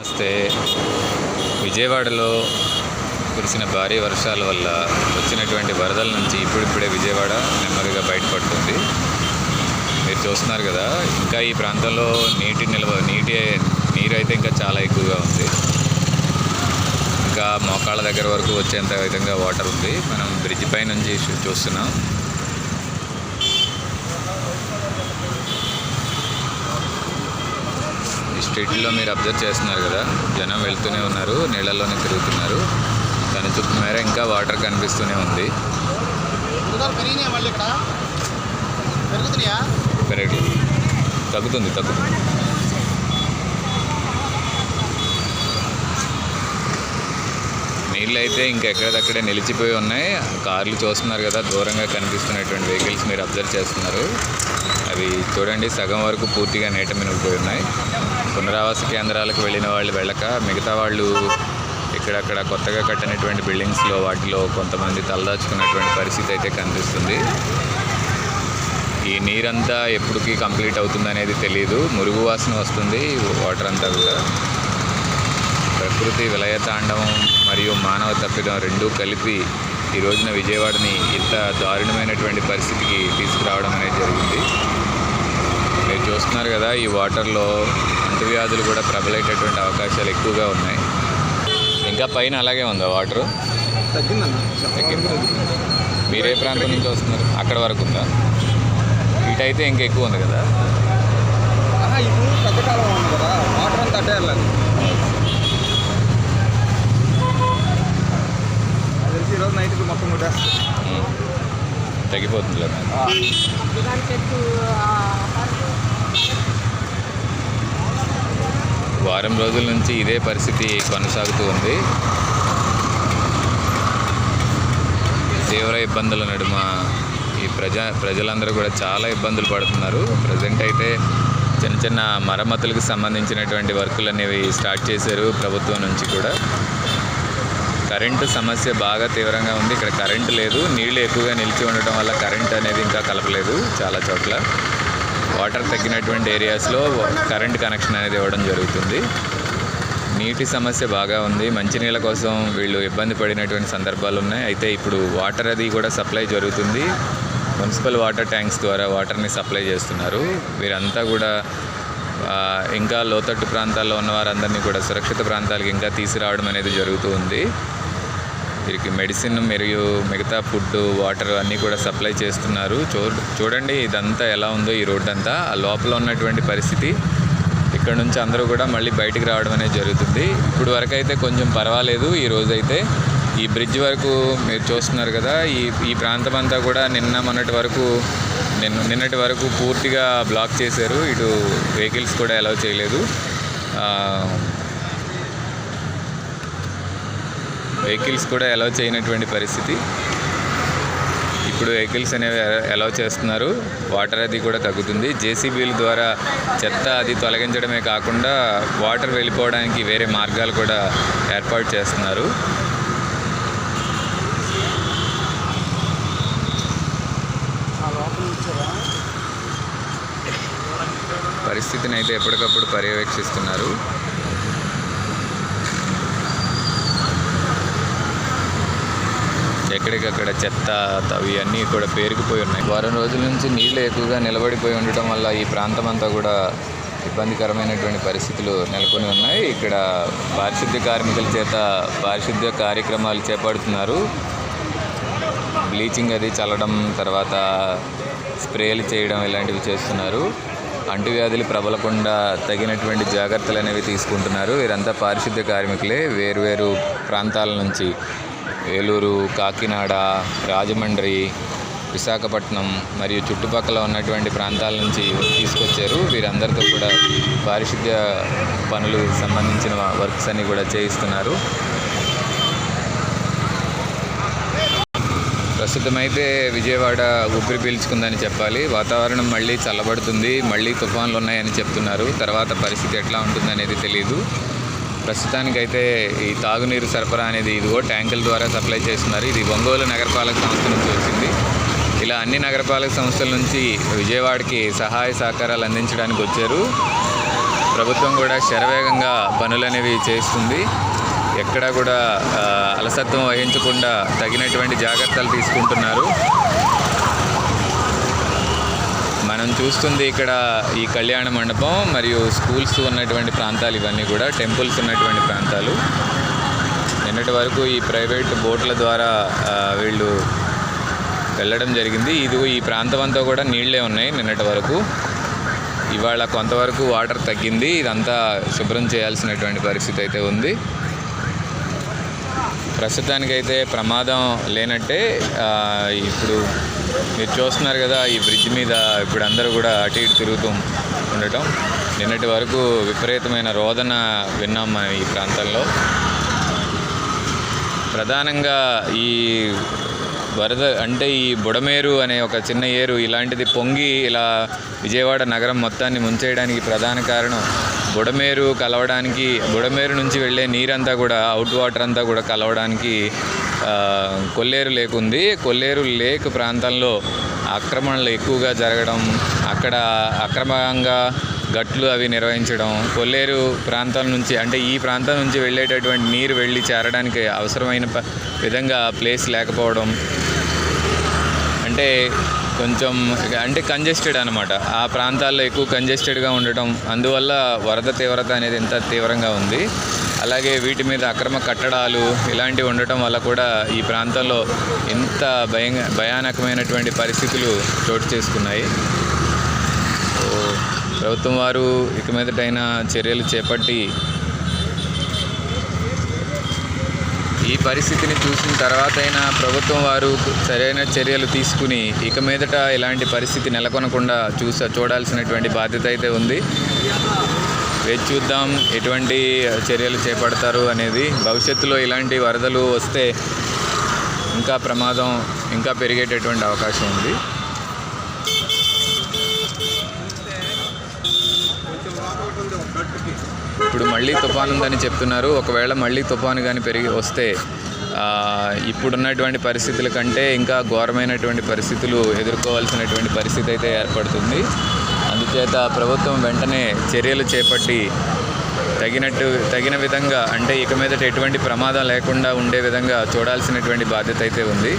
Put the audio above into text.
నమస్తే. విజయవాడలో కురిసిన భారీ వర్షాల వల్ల వచ్చినటువంటి వరదల నుంచి ఇప్పుడిప్పుడే విజయవాడ నెమ్మదిగా బయటపడుతుంది. మీరు చూస్తున్నారు కదా ఇంకా ఈ ప్రాంతంలో నీటి నిల్వ నీటి నీరు అయితే ఇంకా చాలా ఎక్కువగా ఉంది. ఇంకా మోకాళ్ళ దగ్గర వరకు వచ్చేంత విధంగా వాటర్ ఉంది. మనం బ్రిడ్జ్ పై నుంచి చూస్తున్నాం. స్ట్రీట్లో మీరు అబ్జర్వ్ చేస్తున్నారు కదా జనం వెళ్తూనే ఉన్నారు నీళ్ళల్లోనే తిరుగుతున్నారు. దాని చుట్టూ మేర ఇంకా వాటర్ కనిపిస్తూనే ఉంది. తగ్గుతుంది తగ్గుతుంది. నీళ్ళు అయితే ఇంకా ఎక్కడిదక్కడే నిలిచిపోయి ఉన్నాయి. కార్లు చూస్తున్నారు కదా దూరంగా కనిపిస్తున్నటువంటి వెహికల్స్ మీరు అబ్జర్వ్ చేస్తున్నారు. అవి చూడండి సగం వరకు పూర్తిగా నీట మినిగిపోయి ఉన్నాయి. పునరావాస కేంద్రాలకు వెళ్ళిన వాళ్ళు వెళ్ళక మిగతా వాళ్ళు ఇక్కడక్కడ కొత్తగా కట్టినటువంటి బిల్డింగ్స్లో వాటిలో కొంతమంది తలదాచుకున్నటువంటి పరిస్థితి అయితే కనిపిస్తుంది. ఈ నీరంతా ఎప్పటికీ కంప్లీట్ అవుతుందనేది తెలియదు మురుగు వాసన వస్తుంది వాటర్ అంతా కూడా ప్రకృతి విలయతాండవం మరియు మానవ తప్పిదం రెండూ కలిపి ఈ రోజున విజయవాడని ఇంత దారుణమైనటువంటి పరిస్థితికి తీసుకురావడం అనేది జరిగింది. మీరు చూస్తున్నారు కదా ఈ వాటర్లో అంటువ్యాధులు కూడా ప్రబలేటటువంటి అవకాశాలు ఎక్కువగా ఉన్నాయి. ఇంకా పైన అలాగే ఉందా వాటరు? మీరే ప్రాంతం నుంచి వస్తున్నారు. అక్కడ వరకు ఉందా? ఇటైతే ఇంకా ఎక్కువ ఉంది కదా. పెద్ద కాలం ఉంది కదా వాటర్ అంతా అడ్డే వెళ్ళాలి అది తెలిసి ఈరోజు నైట్కి మొత్తం కొట్టేస్తుంది ఉమ్. తగ్గిపోతుంది కదా వారం రోజుల నుంచి ఇదే పరిస్థితి కొనసాగుతూ ఉంది. తీవ్ర ఇబ్బందుల నడుమ ఈ ప్రజా ప్రజలందరూ కూడా చాలా ఇబ్బందులు పడుతున్నారు. ప్రజెంట్ అయితే చిన్న చిన్న మరమ్మతులకు సంబంధించినటువంటి వర్కులు అనేవి స్టార్ట్ చేశారు ప్రభుత్వం నుంచి కూడా. కరెంటు సమస్య బాగా తీవ్రంగా ఉంది. ఇక్కడ కరెంటు లేదు. నీళ్ళు ఎక్కువగా నిలిచి ఉండటం వల్ల కరెంట్ అనేది ఇంకా కలపలేదు చాలా చోట్ల. వాటర్ తగ్గినటువంటి ఏరియాస్లో కరెంట్ కనెక్షన్ అనేది ఇవ్వడం జరుగుతుంది. నీటి సమస్య బాగా ఉంది. మంచినీళ్ళ కోసం వీళ్ళు ఇబ్బంది పడినటువంటి సందర్భాలు ఉన్నాయి. అయితే ఇప్పుడు వాటర్ అది కూడా సప్లై జరుగుతుంది. మున్సిపల్ వాటర్ ట్యాంక్స్ ద్వారా వాటర్ని సప్లై చేస్తున్నారు. వీరంతా కూడా ఇంకా లోతట్టు ప్రాంతాల్లో ఉన్న వారందరినీ కూడా సురక్షిత ప్రాంతాలకు ఇంకా తీసుకురావడం అనేది జరుగుతూ ఉంది. వీరికి మెడిసిన్ మరియు మిగతా ఫుడ్ వాటర్ అన్నీ కూడా సప్లై చేస్తున్నారు. చూ చూడండి ఇదంతా ఎలా ఉందో ఈ రోడ్ అంతా. ఆ లోపల ఉన్నటువంటి పరిస్థితి. ఇక్కడ నుంచి అందరూ కూడా మళ్ళీ బయటికి రావడం అనేది జరుగుతుంది. ఇప్పుడు వరకు అయితే కొంచెం పర్వాలేదు. ఈ రోజైతే ఈ బ్రిడ్జ్ వరకు మీరు చూస్తున్నారు కదా ఈ ఈ ప్రాంతం అంతా కూడా నిన్న మొన్నటి వరకు నిన్న నిన్నటి వరకు పూర్తిగా బ్లాక్ చేశారు. ఇటు వెహికల్స్ కూడా అలౌ చేయలేదు ఆ, వెహికల్స్ కూడా అలౌ చేయనటువంటి పరిస్థితి. ఇప్పుడు వెహికల్స్ అనేవి అలౌ చేస్తున్నారు. వాటర్ అది కూడా తగ్గుతుంది. జేసీబీల ద్వారా చెత్త అది తొలగించడమే కాకుండా వాటర్ వెళ్ళిపోవడానికి వేరే మార్గాలు కూడా ఏర్పాటు చేస్తున్నారు. పరిస్థితిని అయితే ఎప్పటికప్పుడు పర్యవేక్షిస్తున్నారు. ఎక్కడికక్కడ చెత్త అవి అన్నీ కూడా పేరుకుపోయి ఉన్నాయి. వారం రోజుల నుంచి నీళ్ళు ఎక్కువగా నిలబడిపోయి ఉండటం వల్ల ఈ ప్రాంతం అంతా కూడా ఇబ్బందికరమైనటువంటి పరిస్థితులు నెలకొని ఉన్నాయి. ఇక్కడ పారిశుద్ధ్య కార్మికుల చేత పారిశుద్ధ్య కార్యక్రమాలు చేపడుతున్నారు. బ్లీచింగ్ అది చల్లడం తర్వాత స్ప్రేలు చేయడం ఇలాంటివి చేస్తున్నారు. అంటువ్యాధులు ప్రబలకుండా తగినటువంటి జాగ్రత్తలు అనేవి తీసుకుంటున్నారు. వీరంతా పారిశుద్ధ్య కార్మికులే. వేరువేరు ప్రాంతాల నుంచి ఏలూరు కాకినాడ రాజమండ్రి విశాఖపట్నం మరియు చుట్టుపక్కల ఉన్నటువంటి ప్రాంతాల నుంచి తీసుకొచ్చారు. వీరందరితో కూడా పారిశుద్ధ్య పనులు సంబంధించిన వర్క్స్ అన్ని కూడా చేయిస్తున్నారు. ప్రస్తుతమైతే విజయవాడ ఊపిరి పీల్చుకుందని చెప్పాలి. వాతావరణం మళ్ళీ చల్లబడుతుంది. మళ్ళీ తుఫాన్లు ఉన్నాయని చెప్తున్నారు. తర్వాత పరిస్థితి ఎట్లా ఉంటుందనేది తెలియదు ప్రస్తుతానికైతే ఈ తాగునీరు సరఫరా అనేది ఇదిగో ట్యాంకుల ద్వారా సప్లై చేస్తున్నారు. ఇది ఒంగోలు నగరపాలక సంస్థ నుంచి వచ్చింది. ఇలా అన్ని నగరపాలక సంస్థల నుంచి విజయవాడకి సహాయ సహకారాలు అందించడానికి వచ్చారు. ప్రభుత్వం కూడా శరవేగంగా పనులనేవి చేస్తుంది. ఎక్కడా కూడా అలసత్వం వహించకుండా తగినటువంటి జాగ్రత్తలు తీసుకుంటున్నారు. మనం చూస్తుంది ఇక్కడ ఈ కళ్యాణ మండపం మరియు స్కూల్స్ ఉన్నటువంటి ప్రాంతాలు ఇవన్నీ కూడా టెంపుల్స్ ఉన్నటువంటి ప్రాంతాలు. నిన్నటి వరకు ఈ ప్రైవేట్ బోట్ల ద్వారా వీళ్ళు వెళ్ళడం జరిగింది. ఇది ఈ ప్రాంతం అంతా కూడా నీళ్ళే ఉన్నాయి నిన్నటి వరకు. ఇవాళ కొంతవరకు వాటర్ తగ్గింది. ఇదంతా శుభ్రం చేయాల్సినటువంటి పరిస్థితి అయితే ఉంది. ప్రస్తుతానికైతే ప్రమాదం లేనట్టే ఇప్పుడు మీరు చూస్తున్నారు కదా ఈ బ్రిడ్జ్ మీద ఇప్పుడు అందరూ కూడా అటు ఇటు తిరుగుతూ ఉండటం. నిన్నటి వరకు విపరీతమైన రోదన విన్నాం మనం ఈ ప్రాంతంలో. ప్రధానంగా ఈ వరద అంటే ఈ బుడమేరు అనే ఒక చిన్న ఏరు ఇలాంటిది పొంగి ఇలా విజయవాడ నగరం మొత్తాన్ని ముంచేయడానికి ప్రధాన కారణం బుడమేరు కలవడానికి బుడమేరు నుంచి వెళ్ళే నీరంతా కూడా అవుట్ వాటర్ అంతా కూడా కలవడానికి కొల్లేరు లేక్ ఉంది. కొల్లేరు లేక్ ప్రాంతంలో ఆక్రమణలు ఎక్కువగా జరగడం అక్కడ అక్రమంగా గట్లు అవి నిర్వహించడం కొల్లేరు ప్రాంతం నుంచి అంటే ఈ ప్రాంతం నుంచి వెళ్ళేటటువంటి నీరు వెళ్ళి చేరడానికి అవసరమైన ప- విధంగా ప్లేస్ లేకపోవడం. అంటే కొంచెం అంటే కంజెస్టెడ్ అనమాట ఆ ప్రాంతాల్లో ఎక్కువ కంజెస్టెడ్గా ఉండటం అందువల్ల వరద తీవ్రత అనేది ఎంత తీవ్రంగా ఉంది. అలాగే వీటి మీద అక్రమ కట్టడాలు ఇలాంటివి ఉండటం వల్ల కూడా ఈ ప్రాంతంలో ఎంత భయం భయానకమైనటువంటి పరిస్థితులు చోటు చేసుకున్నాయి. ప్రభుత్వం వారు ఇక మీదటైన చర్యలు చేపట్టి ఈ పరిస్థితిని చూసిన తర్వాత అయినా ప్రభుత్వం వారు సరైన చర్యలు తీసుకుని ఇక మీదట ఇలాంటి పరిస్థితి నెలకొనకుండా చూసా చూడాల్సినటువంటి బాధ్యత అయితే ఉంది. వేచి చూద్దాం ఎటువంటి చర్యలు చేపడతారు అనేది. భవిష్యత్తులో ఇలాంటి వరదలు వస్తే ఇంకా ప్రమాదం ఇంకా పెరిగేటటువంటి అవకాశం ఉంది. ఇప్పుడు మళ్ళీ తుఫాను ఉందని చెప్తున్నారు. ఒకవేళ మళ్ళీ తుఫాను కానీ పెరిగి వస్తే ఇప్పుడున్నటువంటి పరిస్థితుల కంటే ఇంకా ఘోరమైనటువంటి పరిస్థితులు ఎదుర్కోవాల్సినటువంటి పరిస్థితి అయితే ఏర్పడుతుంది. చేత ప్రభుత్వం వెంటనే చర్యలు చేపట్టి తగినట్టు తగిన విధంగా అంటే ఇక మీదట ఎటువంటి ప్రమాదం లేకుండా ఉండే విధంగా చూడాల్సినటువంటి బాధ్యత అయితే ఉంది.